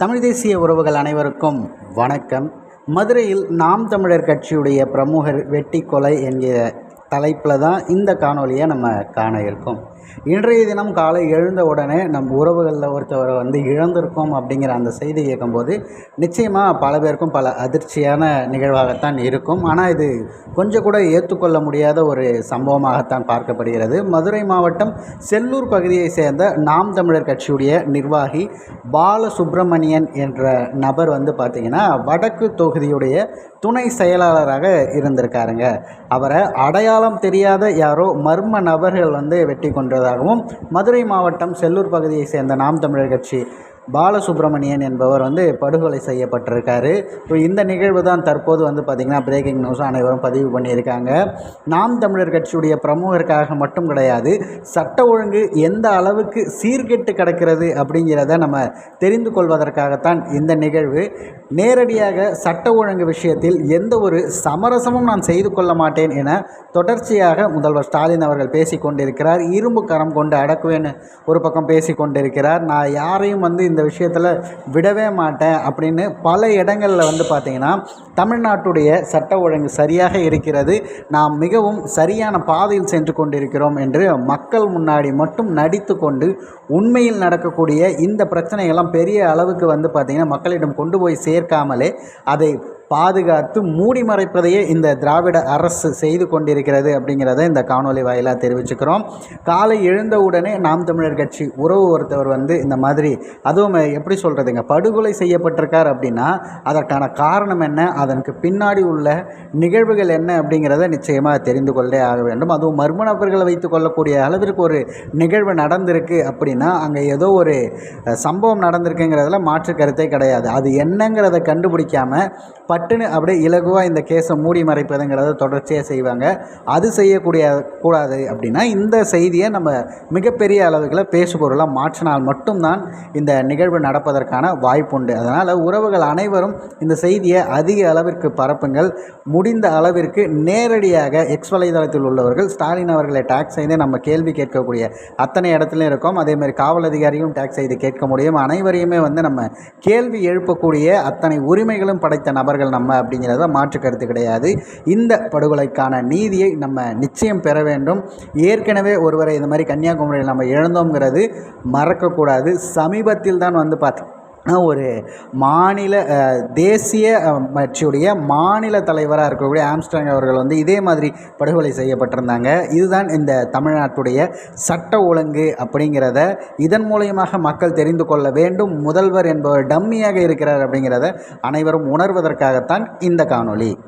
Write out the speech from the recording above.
தமிழ் தேசிய உறவுகள் அனைவருக்கும் வணக்கம். மதுரையில் நாம் தமிழர் கட்சியுடைய பிரமுகர் வெட்டி கொலை என்கிற தலைப்பில் தான் இந்த காணொலியை நம்ம காண இருக்கோம். இன்றைய தினம் காலை எழுந்த உடனே நம் உறவுகளில் ஒருத்தவரை வந்து இழந்திருக்கோம் அப்படிங்கிற அந்த செய்தி கேட்கும்போது நிச்சயமாக பல பேருக்கும் பல அதிர்ச்சியான நிகழ்வாகத்தான் இருக்கும். ஆனால் இது கொஞ்சம் கூட ஏற்றுக்கொள்ள முடியாத ஒரு சம்பவமாகத்தான் பார்க்கப்படுகிறது. மதுரை மாவட்டம் செல்லூர் பகுதியை சேர்ந்த நாம் தமிழர் கட்சியுடைய நிர்வாகி பாலசுப்ரமணியன் என்ற நபர் வந்து பார்த்திங்கன்னா வடக்கு தொகுதியுடைய துணை செயலாளராக இருந்திருக்காருங்க. அவரை அடையாளம் தெரியாத யாரோ மர்ம நபர்கள் வந்து வெட்டி கொன்றதாகவும் மதுரை மாவட்டம் செல்லூர் பகுதியை சேர்ந்த நாம் தமிழர் கட்சி பாலசுப்ரமணியன் என்பவர் வந்து படுகொலை செய்யப்பட்டிருக்காரு. இப்போ இந்த நிகழ்வு தான் தற்போது வந்து பார்த்திங்கன்னா பிரேக்கிங் நியூஸ் அனைவரும் பதிவு பண்ணியிருக்காங்க. நாம் தமிழர் கட்சியுடைய பிரமுகருக்காக மட்டும் கிடையாது சட்ட ஒழுங்கு எந்த அளவுக்கு சீர்கெட்டு கிடக்கிறது அப்படிங்கிறத நம்ம தெரிந்து கொள்வதற்காகத்தான் இந்த நிகழ்வு. நேரடியாக சட்ட ஒழுங்கு விஷயத்தில் எந்த ஒரு சமரசமும் நான் செய்து கொள்ள மாட்டேன் என தொடர்ச்சியாக முதல்வர் ஸ்டாலின் அவர்கள் பேசி கொண்டிருக்கிறார் இரும்பு கரம் கொண்டு அடக்குவேன்னு ஒரு பக்கம் பேசி கொண்டிருக்கிறார் நான் யாரையும் வந்து இந்த விஷயத்தில் விடவே மாட்டேன் அப்படின்னு பல இடங்களில் வந்து பார்த்திங்கன்னா தமிழ்நாட்டுடைய சட்ட ஒழுங்கு சரியாக இருக்கிறது. நாம் மிகவும் சரியான பாதையில் சென்று கொண்டிருக்கிறோம் என்று மக்கள் முன்னாடி மட்டும் நடித்து கொண்டு உண்மையில் நடக்கக்கூடிய இந்த பிரச்சனைகள்லாம் பெரிய அளவுக்கு வந்து பார்த்திங்கன்னா மக்களிடம் கொண்டு போய் சேர்க்காமலே அதை பாதுகாத்து மூடி மறைப்பதையே இந்த திராவிட அரசு செய்து கொண்டிருக்கிறது அப்படிங்கிறத இந்த காணொலி வாயிலாக தெரிவிச்சுக்கிறோம். காலை எழுந்த உடனே நாம் தமிழர் கட்சி உறவு ஒருத்தவர் வந்து இந்த மாதிரி அதுவும் எப்படி சொல்கிறதுங்க படுகொலை செய்யப்பட்டிருக்கார் அப்படின்னா அதற்கான காரணம் என்ன அதற்கு பின்னாடி உள்ள நிகழ்வுகள் என்ன அப்படிங்கிறத நிச்சயமாக தெரிந்து கொள்ளே ஆக வேண்டும். அதுவும் மர்ம நபர்களை வைத்து கொள்ளக்கூடிய அளவிற்கு ஒரு நிகழ்வு நடந்திருக்கு அப்படின்னா அங்கே ஏதோ ஒரு சம்பவம் நடந்திருக்குங்கிறதுல மாற்று கருத்தே கிடையாது. அது என்னங்கிறத கண்டுபிடிக்காமல் பட்டுன்னு அப்படியே இலகுவாக இந்த கேஸை மூடி மறைப்பதுங்கிறத தொடர்ச்சியாக செய்வாங்க. அது செய்யக்கூடிய கூடாது அப்படின்னா இந்த செய்தியை நம்ம மிகப்பெரிய அளவுகளை பேசுபொருளாக மாற்றினால் மட்டும்தான் இந்த நிகழ்வு நடப்பதற்கான வாய்ப்புண்டு அதனால் உறவுகள் அனைவரும் இந்த செய்தியை அதிக அளவிற்கு பரப்புங்கள். முடிந்த அளவிற்கு நேரடியாக எக்ஸ் வலைதளத்தில் உள்ளவர்கள் ஸ்டாலின் அவர்களை டேக் செய்து நம்ம கேள்வி கேட்கக்கூடிய அத்தனை இடத்துலையும் இருக்கோம். அதேமாதிரி காவல் அதிகாரியும் டேக் செய்து கேட்க முடியும். அனைவரையுமே வந்து நம்ம கேள்வி எழுப்பக்கூடிய அத்தனை உரிமைகளும் படைத்த நபர்கள் நம்ம அப்படிங்கிறத மாற்று கருத்து கிடையாது. இந்த படுகொலைக்கான நீதியை நம்ம நிச்சயம் பெற வேண்டும். ஏற்கனவே ஒருவரை இந்த மாதிரி கன்னியாகுமரியில் நம்ம இழந்தோங்கிறது மறக்கக்கூடாது. சமீபத்தில் தான் வந்து பார்த்து ஒரு மாநில தேசிய கட்சியுடைய மாநில தலைவராக இருக்கக்கூடிய ஆம்ஸ்டாங் அவர்கள் வந்து இதே மாதிரி படுகொலை செய்யப்பட்டிருந்தாங்க. இதுதான் இந்த தமிழ்நாட்டுடைய சட்ட ஒழுங்கு அப்படிங்கிறத இதன் மூலயமாக மக்கள் தெரிந்து கொள்ள வேண்டும். முதல்வர் என்பவர் டம்மியாக இருக்கிறார் அப்படிங்கிறத அனைவரும் உணர்வதற்காகத்தான் இந்த காணொளி.